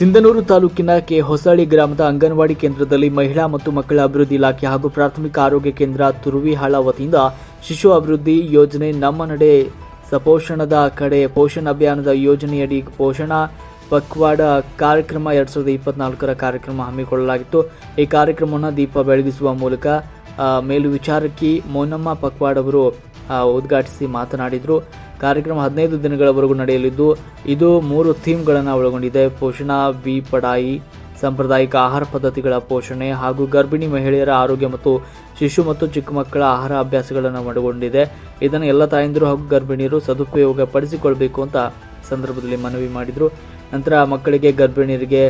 ಸಿಂಧನೂರು ತಾಲೂಕಿನ ಕೆ ಹೊಸಳ್ಳಿ ಗ್ರಾಮದ ಅಂಗನವಾಡಿ ಕೇಂದ್ರದಲ್ಲಿ ಮಹಿಳಾ ಮತ್ತು ಮಕ್ಕಳ ಅಭಿವೃದ್ಧಿ ಇಲಾಖೆ ಹಾಗೂ ಪ್ರಾಥಮಿಕ ಆರೋಗ್ಯ ಕೇಂದ್ರ ತುರುವಿಹಾಳ ವತಿಯಿಂದ ಶಿಶು ಅಭಿವೃದ್ಧಿ ಯೋಜನೆ ನಮ್ಮ ನಡೆ ಸಪೋಷಣದ ಕಡೆ ಪೋಷಣ ಅಭಿಯಾನದ ಯೋಜನೆಯಡಿ ಪೋಷಣ ಪಕ್ವಾಡ ಕಾರ್ಯಕ್ರಮ ಎರಡು ಸಾವಿರದ ಇಪ್ಪತ್ನಾಲ್ಕರ ಕಾರ್ಯಕ್ರಮ ಹಮ್ಮಿಕೊಳ್ಳಲಾಗಿತ್ತು. ಈ ಕಾರ್ಯಕ್ರಮವನ್ನು ದೀಪ ಬೆಳಗಿಸುವ ಮೂಲಕ ಮೇಲು ಮೇಲ್ವಿಚಾರಕಿ ಮೋನಮ್ಮ ಪಕ್ವಾಡ್ ಅವರು ಉದ್ಘಾಟಿಸಿ ಮಾತನಾಡಿದರು. ಕಾರ್ಯಕ್ರಮ ಹದಿನೈದು ದಿನಗಳವರೆಗೂ ನಡೆಯಲಿದ್ದು, ಇದು ಮೂರು ಥೀಮ್ಗಳನ್ನು ಒಳಗೊಂಡಿದೆ. ಪೋಷಣಾ, ಬಿ ಪಡಾಯಿ, ಸಾಂಪ್ರದಾಯಿಕ ಆಹಾರ ಪದ್ಧತಿಗಳ ಪೋಷಣೆ ಹಾಗೂ ಗರ್ಭಿಣಿ ಮಹಿಳೆಯರ ಆರೋಗ್ಯ ಮತ್ತು ಶಿಶು ಮತ್ತು ಚಿಕ್ಕ ಮಕ್ಕಳ ಆಹಾರ ಅಭ್ಯಾಸಗಳನ್ನು ಒಳಗೊಂಡಿದೆ. ಇದನ್ನು ಎಲ್ಲ ತಾಯಂದಿರು ಹಾಗೂ ಗರ್ಭಿಣಿಯರು ಸದುಪಯೋಗ ಪಡಿಸಿಕೊಳ್ಬೇಕು ಅಂತ ಸಂದರ್ಭದಲ್ಲಿ ಮನವಿ ಮಾಡಿದರು. ನಂತರ ಮಕ್ಕಳಿಗೆ ಗರ್ಭಿಣಿಯರಿಗೆ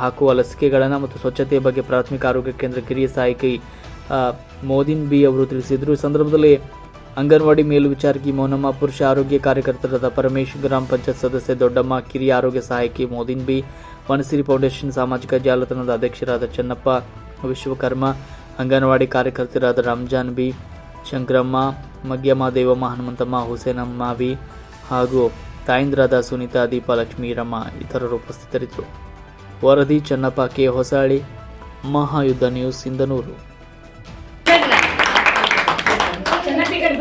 ಹಾಕುವ ಲಸಿಕೆಗಳನ್ನು ಮತ್ತು ಸ್ವಚ್ಛತೆಯ ಬಗ್ಗೆ ಪ್ರಾಥಮಿಕ ಆರೋಗ್ಯ ಕೇಂದ್ರ ಕಿರಿಯ ಸಹಾಯಕಿ ಮೋದಿನ್ ಬಿ ಅವರು ತಿಳಿಸಿದರು. ಈ ಸಂದರ್ಭದಲ್ಲಿ ಅಂಗನವಾಡಿ ಮೇಲ್ವಿಚಾರಕಿ ಮೋನಮ್ಮ, ಪುರುಷ ಆರೋಗ್ಯ ಕಾರ್ಯಕರ್ತರಾದ ಪರಮೇಶ್, ಗ್ರಾಮ ಪಂಚಾಯತ್ ಸದಸ್ಯೆ ದೊಡ್ಡಮ್ಮ, ಕಿರಿಯ ಆರೋಗ್ಯ ಸಹಾಯಕಿ ಮೋದಿನ್ ಬಿ, ವನಸಿರಿ ಫೌಂಡೇಶನ್ ಸಾಮಾಜಿಕ ಜಾಲತಾಣದ ಅಧ್ಯಕ್ಷರಾದ ಚೆನ್ನಪ್ಪ, ವಿಶ್ವಕರ್ಮ, ಅಂಗನವಾಡಿ ಕಾರ್ಯಕರ್ತರಾದ ರಂಜಾನ್ ಬಿ, ಶಂಕರಮ್ಮ, ಮಗ್ಯಮ್ಮ, ದೇವಮ್ಮ, ಹನುಮಂತಮ್ಮ, ಹುಸೇನಮ್ಮ ಬಿ ಹಾಗೂ ತಾಯಂದ್ರಾದ ಸುನೀತಾ ದೀಪ ರಮ್ಮ ಇತರರು ಉಪಸ್ಥಿತರಿದ್ದರು. ವರದಿ ಚೆನ್ನಪ್ಪ, ಕೆ ಹೊಸಾಳಿ ಮಹಾಯುದ್ಧ ನ್ಯೂಸ್ ಸಿಂಧನೂರು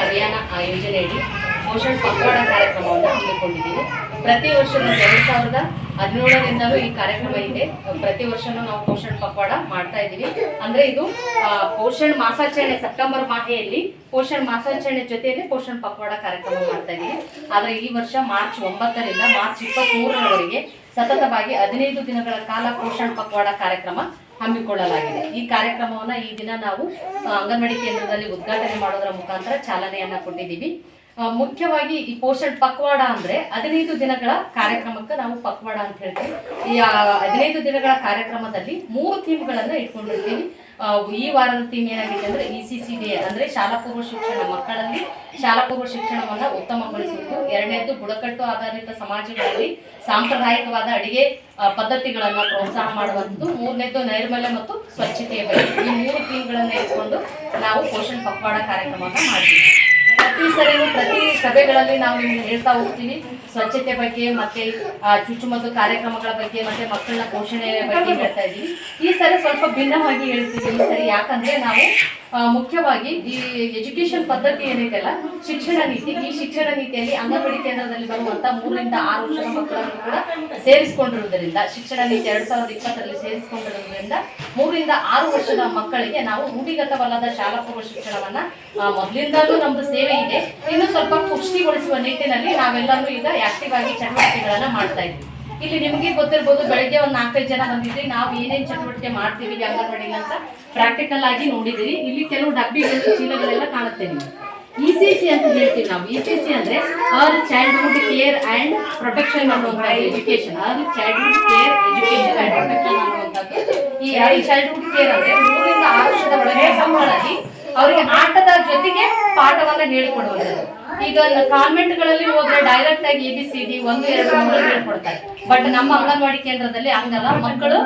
ಅಭಿಯಾನ ಯೋಜನೆಯಡಿ ಪೋಷಣ್ ಪಕ್ವಾಡ ಕಾರ್ಯಕ್ರಮವನ್ನು ಹಮ್ಮಿಕೊಂಡಿದ್ದೀವಿ ಪ್ರತಿ ವರ್ಷ ಎರಡ್ ಸಾವಿರದ ಹದಿನೇಳರಿಂದಲೂ ಈ ಕಾರ್ಯಕ್ರಮ ಇದೆ ಪ್ರತಿ ವರ್ಷನೂ ನಾವು ಪೋಷಣ್ ಪಕ್ವಾಡ ಮಾಡ್ತಾ ಇದ್ದೀವಿ ಅಂದ್ರೆ ಇದು ಪೋಷಣ್ ಮಾಸಾಚರಣೆ ಸೆಪ್ಟೆಂಬರ್ ಮಾಹೆಯಲ್ಲಿ ಪೋಷಣ್ ಮಾಸಾಚರಣೆ ಜೊತೆಯಲ್ಲಿ ಪೋಷಣ್ ಪಕ್ವಾಡ ಕಾರ್ಯಕ್ರಮ ಮಾಡ್ತಾ ಇದ್ದೀವಿ ಆದ್ರೆ ಈ ವರ್ಷ ಮಾರ್ಚ್ ಒಂಬತ್ತರಿಂದ ಮಾರ್ಚ್ ಇಪ್ಪತ್ತ್ ಮೂರರವರೆಗೆ ಸತತವಾಗಿ ಹದಿನೈದು ದಿನಗಳ ಕಾಲ ಪೋಷಣ್ ಪಕ್ವಾಡ ಕಾರ್ಯಕ್ರಮ ಹಮ್ಮಿಕೊಳ್ಳಲಾಗಿದೆ. ಈ ಕಾರ್ಯಕ್ರಮವನ್ನ ಈ ದಿನ ನಾವು ಅಂಗನವಾಡಿ ಕೇಂದ್ರದಲ್ಲಿ ಉದ್ಘಾಟನೆ ಮಾಡೋದರ ಮುಖಾಂತರ ಚಾಲನೆಯನ್ನ ಕೊಟ್ಟಿದ್ದೀವಿ. ಮುಖ್ಯವಾಗಿ ಈ ಪೋಷಣ್ ಪಕ್ವಾಡ ಅಂದ್ರೆ ಹದಿನೈದು ದಿನಗಳ ಕಾರ್ಯಕ್ರಮಕ್ಕೆ ನಾವು ಪಕ್ವಾಡ ಅಂತ ಹೇಳ್ತೀವಿ. ಈ ಹದಿನೈದು ದಿನಗಳ ಕಾರ್ಯಕ್ರಮದಲ್ಲಿ ಮೂರು ಥೀಮ್ಗಳನ್ನ ಇಟ್ಕೊಂಡಿರ್ತೀವಿ. ಈ ವಾರದ ಥೀಮ್ ಏನಾಗಿದೆ ಅಂದ್ರೆ ಇ ಸಿ ಸಿ ಡಿ ಅಂದ್ರೆ ಶಾಲಾ ಪೂರ್ವ ಶಿಕ್ಷಣ ಮಕ್ಕಳಲ್ಲಿ ಶಾಲಾ ಪೂರ್ವ ಶಿಕ್ಷಣವನ್ನ ಉತ್ತಮಗೊಳಿಸುವುದು. ಎರಡನೇದ್ದು ಬುಡಕಟ್ಟು ಆಧಾರಿತ ಸಮಾಜಗಳಲ್ಲಿ ಸಾಂಪ್ರದಾಯಿಕವಾದ ಅಡಿಗೆ ಪದ್ಧತಿಗಳನ್ನ ಪ್ರೋತ್ಸಾಹ ಮಾಡುವಂಥದ್ದು. ಮೂರನೇದು ನೈರ್ಮಲ್ಯ ಮತ್ತು ಸ್ವಚ್ಛತೆಯ ಬಗ್ಗೆ. ಈ ಮೂರು ಥೀಮ್ಗಳನ್ನ ಇಟ್ಕೊಂಡು ನಾವು ಪೋಷಣ್ ಪಕ್ವಾಡ ಕಾರ್ಯಕ್ರಮವನ್ನು ಮಾಡ್ತೀವಿ. ಪ್ರತಿ ಸರಿನೂ ಪ್ರತಿ ಸಭೆಗಳಲ್ಲಿ ನಾವು ನಿಮ್ಗೆ ಹೇಳ್ತಾ ಹೋಗ್ತೀವಿ. ಸ್ವಚ್ಛತೆ ಬಗ್ಗೆ ಮತ್ತೆ ಚುಚ್ಚುಮದ್ದು ಕಾರ್ಯಕ್ರಮಗಳ ಬಗ್ಗೆ ಮತ್ತೆ ಮಕ್ಕಳನ್ನ ಪೋಷಣೆ ಬಗ್ಗೆ ಹೇಳ್ತಾ ಇದ್ದೀವಿ. ಈ ಸರಿ ಸ್ವಲ್ಪ ಭಿನ್ನವಾಗಿ ಹೇಳ್ತೀವಿ ಈ ಸರಿ. ಯಾಕಂದ್ರೆ ನಾವು ಮುಖ್ಯವಾಗಿ ಈ ಎಜುಕೇಶನ್ ಪದ್ಧತಿ ಏನೈತಲ್ಲ ಶಿಕ್ಷಣ ನೀತಿ. ಈ ಶಿಕ್ಷಣ ನೀತಿಯಲ್ಲಿ ಅಂಗನವಾಡಿ ಕೇಂದ್ರದಲ್ಲಿ ಬರುವಂತಹ ಮೂರರಿಂದ ಆರು ವರ್ಷದ ಮಕ್ಕಳನ್ನು ಕೂಡ ಸೇರಿಸಿಕೊಂಡಿರುವುದರಿಂದ, ಶಿಕ್ಷಣ ನೀತಿ ಎರಡ್ ಸಾವಿರದ ಇಪ್ಪತ್ತರಲ್ಲಿ ಸೇರಿಸಿಕೊಂಡಿರುವುದರಿಂದ ಮೂರರಿಂದ ಆರು ವರ್ಷದ ಮಕ್ಕಳಿಗೆ ನಾವು ರೂಢಿಗತವಲ್ಲದ ಶಾಲಾ ಪೂರ್ವ ಶಿಕ್ಷಣವನ್ನ ಮೊದಲಿಂದಲೂ ನಮ್ದು ಸೇವೆ ಇದೆ. ಇನ್ನು ಸ್ವಲ್ಪ ಪುಷ್ಟಿಗೊಳಿಸುವ ನಿಟ್ಟಿನಲ್ಲಿ ನಾವೆಲ್ಲರೂ ಈಗ ಆಕ್ಟಿವ್ ಆಗಿ ಚಟುವಟಿಕೆಗಳನ್ನ ಮಾಡ್ತಾ ಇದ್ವಿ ಇಲ್ಲಿ ನಿಮಗೆ ಗೊತ್ತಿರ್ಬೋದು ಬೆಳಗ್ಗೆ ಒಂದ್ ನಾಲ್ಕೈದು ಜನ ಬಂದಿದ್ರಿ. ನಾವು ಏನೇನ್ ಚಟುವಟಿಕೆ ಮಾಡ್ತೀವಿ ಇಲ್ಲಿ ಅಂಗನವಾಡಿಲಿ ಅಂತ ಪ್ರಾಕ್ಟಿಕಲ್ ಆಗಿ ನೋಡಿದಿರಿ ಇಲ್ಲಿ ಕೆಲವು ಡಬ್ಬಿಗಳು, ಚೀಲಗಳೆಲ್ಲ ಕಾಣುತ್ತೆ ನೀವು ಇ ಸಿ ಅಂತ ಹೇಳ್ತೀವಿ ನಾವು. ಇ ಸಿ ಸಿ ಅಂದ್ರೆ early childhood care and protection ಅನ್ನುವಂಥ education or childhood care education and protection ಅನ್ನುವಂಥದ್ದು ಈ ಅರ್ಲಿ ಚೈಲ್ಡ್ಹುಡ್ ಕೇರ್ ಅಂದ್ರೆ ಮೂರಿಂದ ಆರು ವರ್ಷದ ಒಳಗೆ ಅವರಿಗೆ ಆಟದ ಜೊತೆಗೆ ಪಾಠವನ್ನ ಹೇಳಿಕೊಡುವಂಥದ್ದು. ಈಗ ಕಾನ್ವೆಂಟ್ಗಳಲ್ಲಿ ಹೋದ್ರೆ ಡೈರೆಕ್ಟ್ ಆಗಿ ಎ ಬಿ ಸಿ ಡಿ ಒಂದು, ಎರಡು ಮೂರು ಹೇಳ್ಕೊಡ್ತಾರೆ. ಬಟ್ ನಮ್ಮ ಅಂಗನವಾಡಿ ಕೇಂದ್ರದಲ್ಲಿ ಹಂಗಲ್ಲ. ಮಕ್ಕಳು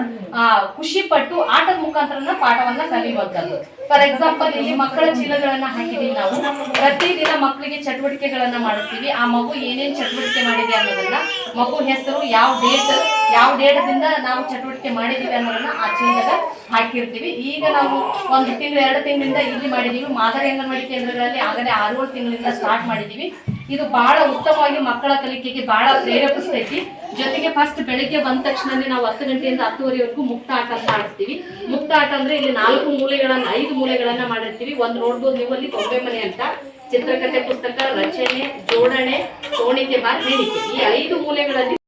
ಖುಷಿ ಪಟ್ಟು ಆಟದ ಮುಖಾಂತರ ಪಾಠವನ್ನ ಕಲಿಯುವಂಥದ್ದು. ಫಾರ್ ಎಕ್ಸಾಂಪಲ್ ಇಲ್ಲಿ ಮಕ್ಕಳ ಚೀಲಗಳನ್ನ ಹಾಕಿದೀವಿ ನಾವು. ಪ್ರತಿದಿನ ಮಕ್ಕಳಿಗೆ ಚಟುವಟಿಕೆಗಳನ್ನ ಮಾಡಿಸ್ತೀವಿ. ಆ ಮಗು ಏನೇನ್ ಚಟುವಟಿಕೆ ಮಾಡಿದೆ ಅನ್ನೋದನ್ನ, ಮಗು ಹೆಸರು, ಯಾವ ಡೇಟ್ ಯಾವ ಡೇಟದಿಂದ ನಾವು ಚಟುವಟಿಕೆ ಮಾಡಿದೀವಿ ಅನ್ನೋದನ್ನ ಆ ಚೀಲದಾಗ ಹಾಕಿರ್ತೀವಿ. ಈಗ ನಾವು ಒಂದು ತಿಂಗಳು, ಎರಡು ತಿಂಗಳಿಂದ ಇಲ್ಲಿ ಮಾಡಿದೀವಿ ಮಾದರಿ ಅಂಗನವಾಡಿ ಕೇಂದ್ರಗಳಲ್ಲಿ ಆಗಲೇ ಆರು ತಿಂಗಳಿಂದ ಸ್ಟಾರ್ಟ್ ಮಾಡಿದೀವಿ ಇದು ಬಹಳ ಉತ್ತಮವಾಗಿ ಮಕ್ಕಳ ಕಲಿಕೆಗೆ ಬಹಳ ಪ್ರೇರೇಪಿಸ್ತೈತಿ. ಜೊತೆಗೆ ಫಸ್ಟ್ ಬೆಳಿಗ್ಗೆ ಬಂದ ತಕ್ಷಣನೇ ನಾವು ಹತ್ತು ಗಂಟೆಯಿಂದ ಹತ್ತುವರೆವರೆಗೂ ಮುಕ್ತ ಆಟ ಅಂತ ಆಡಿಸ್ತೀವಿ ಮುಕ್ತ ಆಟ ಅಂದ್ರೆ ಇಲ್ಲಿ ನಾಲ್ಕು ಮೂಲೆಗಳನ್ನ, ಐದು ಮೂಲೆಗಳನ್ನ ಮಾಡಿರ್ತೀವಿ. ಒಂದು ನೋಡ್ಬೋದು ನೀವು ಅಲ್ಲಿ ಗೊಂಬೆ ಮನೆ ಅಂತ. ಚಿತ್ರಕಥೆ, ಪುಸ್ತಕ, ರಚನೆ, ಜೋಡಣೆ ಸೋಣಿಕೆ ಬಾರ್ ಈ ಐದು ಮೂಲೆಗಳಲ್ಲಿ